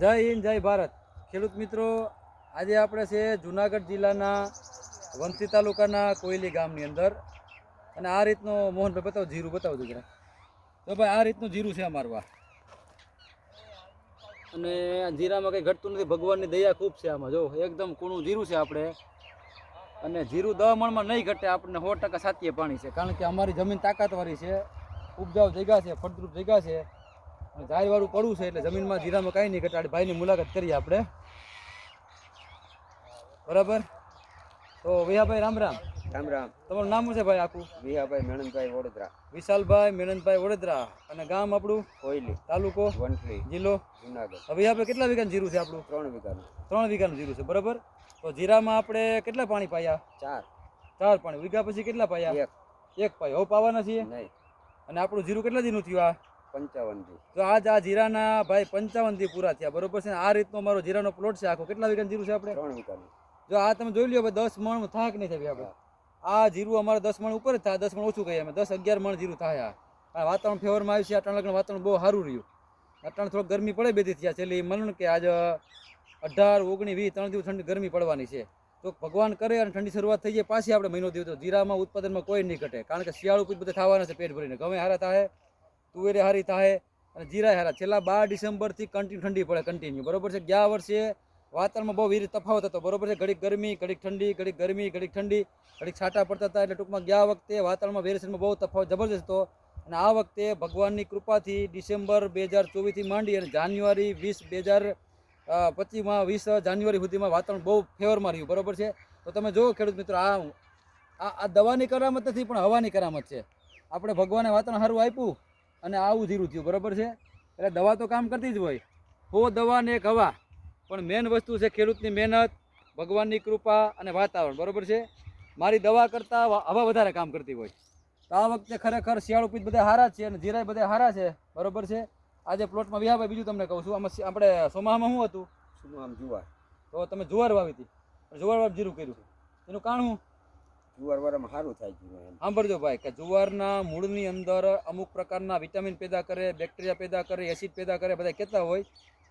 જય હિન્દ, જય ભારત. ખેડૂત મિત્રો, આજે આપણે છે જુનાગઢ જિલ્લાના વંશી તાલુકાના કોયલી ગામની અંદર. અને આ રીતનું મોહનભાઈ બતાવો, જીરું બતાવો દીકરા તો ભાઈ, આ રીતનું જીરું છે અમારું આ. અને જીરામાં કંઈ ઘટતું નથી, ભગવાનની દયા ખૂબ છે આમાં. જો, એકદમ કૂણું જીરું છે આપણે. અને જીરું દવા મણમાં નહીં ઘટે, આપણને સો ટકા સાચીએ પાણી છે. કારણ કે અમારી જમીન તાકાતવાળી છે ઉપજાઉ જગ્યા છે, ફળદ્રુપ જગ્યા છે. અને ઝાડવાળું પડવું છે એટલે જમીનમાં જીરામાં કાંઈ નહીં ઘટાડે. ભાઈની મુલાકાત કરીએ આપણે. બરાબર? તો વિહાભાઈ રામ રામ. રામ રામ. તમારું નામ શું છે ભાઈ આખું? વિહાભાઈ મેણનભાઈ વડોદરા. વિશાલભાઈ મેણનભાઈ વડોદરા. અને ગામ આપણું? કોયલી. તાલુકો? વંટલી જિલ્લો? જુનાગઢ. હવે આપણે કેટલા વીઘાનું જીરું છે આપણું? ત્રણ વીઘાનું. ત્રણ વીઘાનું જીરું છે બરાબર? તો જીરામાં આપણે કેટલા પાણી પાયા? ચાર. ચાર પાણી. વીઘા પછી કેટલા પાયા? એક. એક પાય. હવે પાવાના છીએ? નહીં. અને આપણું જીરું કેટલા દિનનું થયું આ? પંચાવન દી તો આજ આ જીરાના ભાઈ પંચાવન દી પૂરા થયા. બરોબર છે આ રીતનો અમારો જીરાનો પ્લોટ છે આખો. કેટલા વીઘાનું જીરું છે આપણે? ત્રણ વીઘાનું. જો આ તમે જોઈ લો ભાઈ દસ મણ થાક નહીં થાય આપણે આ જીરું અમારે દસ મણ ઉપર જ થાય. દસ મણ ઓછું કહીએ અમે. દસ અગિયાર મણ જીરું થાય આ. આ વાતાવરણ ફેવરમાં આવ્યું છે. અટાણ લગ્ન વાતાવરણ બહુ સારું રહ્યું. અટાણ થોડોક ગરમી પડે બેથી થયા છેલ્લે મન કે આજ અઢાર ઓગણીસ વીસ ત્રણ દિવસ ઠંડી ગરમી પડવાની છે. તો ભગવાન કરે અને ઠંડી શરૂઆત થઈ જાય પાછી આપણે મહિનો દિવસ જીરામાં ઉત્પાદનમાં કોઈ નહીં ઘટે. કારણ કે શિયાળુ કોઈ બધા થવાના છે પેટ ભરીને. ગમે હારા થાય તુવેરે હારી થાય અને જીરા હારા. છેલ્લા બાર ડિસેમ્બરથી કન્ટિન્યુ ઠંડી પડે કન્ટિન્યુ બરોબર છે? ગયા વર્ષે વાતાવરણમાં બહુ વિવિધ તફાવત હતો. બરોબર છે? ઘડીક ગરમી, ઘડીક ઠંડી, ઘડીક ગરમી, ઘડીક ઠંડી, ઘડીક છાંટા પડતા હતા એટલે ટૂંકમાં ગયા વખતે વાતાવરણમાં વેરિએશનમાં બહુ તફાવત જબરજસ્ત હતો. અને આ વખતે ભગવાનની કૃપાથી ડિસેમ્બર બે હજાર ચોવીસથી માંડી અને જાન્યુઆરી વીસ બે હજાર પચીસમાં, વીસ જાન્યુઆરી સુધીમાં વાતાવરણ બહુ ફેવરમાં રહ્યું. બરોબર છે? તો તમે જુઓ ખેડૂત મિત્રો આ આ દવાની કરામત નથી, પણ હવાની કરામત છે. આપણે ભગવાને વાતાવરણ સારું આપ્યું. અને આવું જીરું થયું બરાબર છે? એટલે દવા તો કામ કરતી જ હોય. હો દવા ને એક હવા. પણ મેન વસ્તુ છે ખેડૂતની મહેનત ભગવાનની કૃપા અને વાતાવરણ બરોબર છે? મારી દવા કરતાં હવા વધારે કામ કરતી હોય. તો આ વખતે ખરેખર શિયાળુ પીત બધા હારા છે અને જીરાય બધા હારા છે બરોબર છે? આજે પ્લોટમાં વિહાભાઈ બીજું તમને કહું છું. આમાં આપણે સોમાહામાં શું હતું? શું આમ જુવાર. તો તમે જુવાર વાવી હતી. જુવાર વાવ જીરું કર્યું. એનું કારણ શું? જુવાર વાળામાં સારું થાય છે સાંભળજો ભાઈ કે જુવારના મૂળની અંદર અમુક પ્રકારના વિટામિન પેદા કરે બેક્ટેરિયા પેદા કરે એસિડ પેદા કરે બધા કહેતા હોય.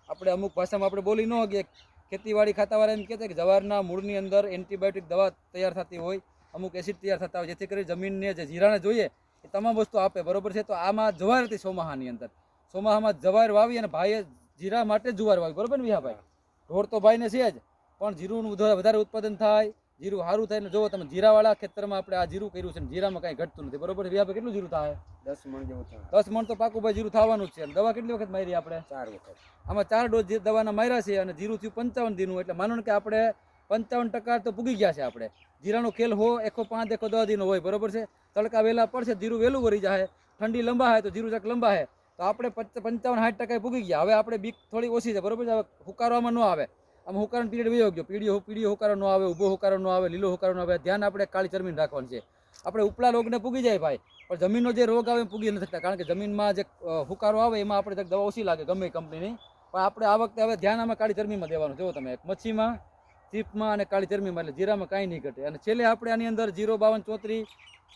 આપણે અમુક ભાષામાં આપણે બોલી ન શકીએ. ખેતીવાડી ખાતાવાળા એમ કહેતા કે જવારના મૂળની અંદર એન્ટીબાયોટિક દવા તૈયાર થતી હોય અમુક એસિડ તૈયાર થતા હોય જેથી કરી જમીનને જે જીરાને જોઈએ એ તમામ વસ્તુ આપે. બરોબર છે? તો આમાં જવાર હતી સોમાહાની અંદર. સોમાહામાં જવાર વાવી અને ભાઈએ જીરા માટે જુવાર વાવી. બરોબર ને વિહાભાઈ? ઢોર તો ભાઈને છે જ પણ જીરુંનું વધારે ઉત્પાદન થાય જીરું સારું થાય ને જો તમે જીરાવાળા ખેતરમાં આપણે આ જીરું કર્યું છે ને જીરામાં કાંઈ ઘટતું નથી. બરોબર? વ્યાપે કેટલું જીરું થાય? દસ મણ જેવું થાય. દસ મણ તો પાકું ભાઈ જીરું થવાનું જ છે. દવા કેટલી વખત મારી આપણે? ચાર વખત. આમાં ચાર ડોઝ જે દવાના માર્યા છે અને જીરું થયું પંચાવન દિનનું એટલે માનો કે આપણે પંચાવન ટકા તો પૂગી ગયા છે આપણે. જીરાનો ખેલ હો એકો પાંચ એકો દવા દિનો હોય બરોબર છે? તડકા વહેલા પડશે જીરું વહેલું વળી જાય. ઠંડી લંબા હોય તો જીરું ચક હે. તો આપણે પંચાવન સાઠ ટકા પૂગી ગયા. હવે આપણે બીક થોડી ઓછી છે બરોબર છે? હવે હુકારવામાં ન આવે. આમ હોકારણ પીરિયડ વયો ગયો. પીડીઓ પીડીઓ હોકારો ન આવે, ઊભો હોકારો ન આવે, લીલો હોકારો ન આવે. ધ્યાન આપણે કાળી ચરમીને રાખવાનું છે. આપણે ઉપલા રોગને પૂગી જાય ભાઈ. પણ જમીનનો જે રોગ આવે એ પૂગી નથી શકતા. કારણ કે જમીનમાં જે હુકારો આવે એમાં આપણે દવા ઓછી લાગે? ગમે કંપનીની પણ આપણે આ વખતે હવે ધ્યાન આમાં કાળી ચરમીમાં દેવાનું. જુઓ તમે મચ્છીમાં, ચીપમાં અને કાળી ચરમીમાં એટલે જીરામાં કાંઈ નહીં ઘટે. અને છેલ્લે આપણે આની અંદર જીરો બાવન ચોત્રીસ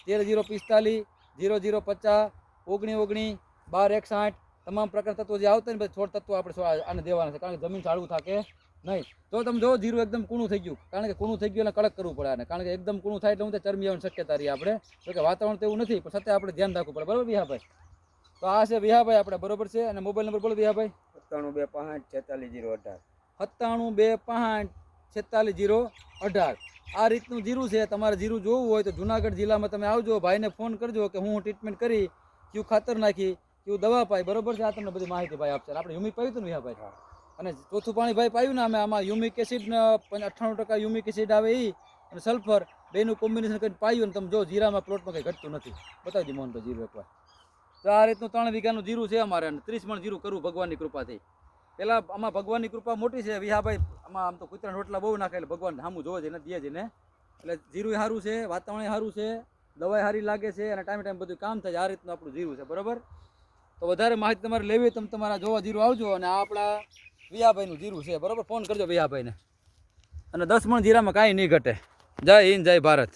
તેર જીરો પિસ્તાલીસ, જીરો જીરો પચાસ, ઓગણી ઓગણી, બાર એકસાઠ, તમામ પ્રકાર તત્વો જે આવતા ને બધા છોડ તત્વો આપણે આને દેવાના છે. કારણ કે જમીન ચાળવું થાકે. નહીં. તો તમે જો જીરું એકદમ કૂણું થઈ ગયું. કારણ કે કૂણું થઈ ગયું એટલે કડક કરવું પડે કારણ કે એકદમ કૂણું થાય એટલે હું તે ચરમી આવવાની શક્યતા રહી આપણે. તો કે વાતાવરણ તેવું એવું નથી પણ સાથે આપણે ધ્યાન રાખવું પડે. બરાબર વિહાભાઈ? તો આ છે વિહાભાઈ આપણે બરોબર છે? અને મોબાઈલ નંબર બોલો વિહાભાઈ. સત્તાણું બે પાંચ છેતાલીસ જીરો અઢાર. સત્તાણું બે પાંચ છેતાલીસ જીરો અઢાર. આ રીતનું જીરું છે. તમારે જીરું જોવું હોય તો જુનાગઢ જિલ્લામાં તમે આવજો. ભાઈને ફોન કરજો કે હું ટ્રીટમેન્ટ કરી કયું ખાતર નાખી કયું દવા પાઈ. બરોબર છે? આ તમને બધી માહિતી ભાઈ આપશે. આપણે યુમિક પાયું હતું ને વિહાભાઈ? હા. અને ચોથું પાણી ભાઈ પાયું ને અમે, આમાં યુમિક એસિડ અઠ્ઠાણું ટકા યુમિક એસિડ આવે એ અને સલ્ફર બેનું કોમ્બિનેશન કરીને પાયું ને તમે જો જીરામાં પ્લોટમાં કંઈ ઘટતું નથી. બતાવજો તો જીરું એકવાર. તો આ રીતનું ત્રણ વીઘાનું જીરું છે અમારે અને ત્રીસ મણ જીરું કરવું ભગવાનની કૃપાથી. પહેલાં આમાં ભગવાનની કૃપા મોટી છે, વિહાભાઈ આમાં આમ તો કૂતરાના રોટલા બહુ નાખે એટલે ભગવાન સામું જોવે છે ને દે છે ને. એટલે જીરું સારું છે, વાતાવરણ સારું છે, દવાઈ સારી લાગે છે અને ટાઈમ ટાઈમ બધું કામ થાય છે આ રીતનું આપણું જીરું છે, બરાબર? તો વધારે માહિતી તમારે લેવી તમે તમારા જોવા જીરું આવજો અને આપણા વિહાભાઈનું જીરું છે. બરોબર? ફોન કરજો વિહાભાઈને. અને દસ મણ જીરામાં કાંઈ નહીં ઘટે. જય હિન્દ, જય ભારત.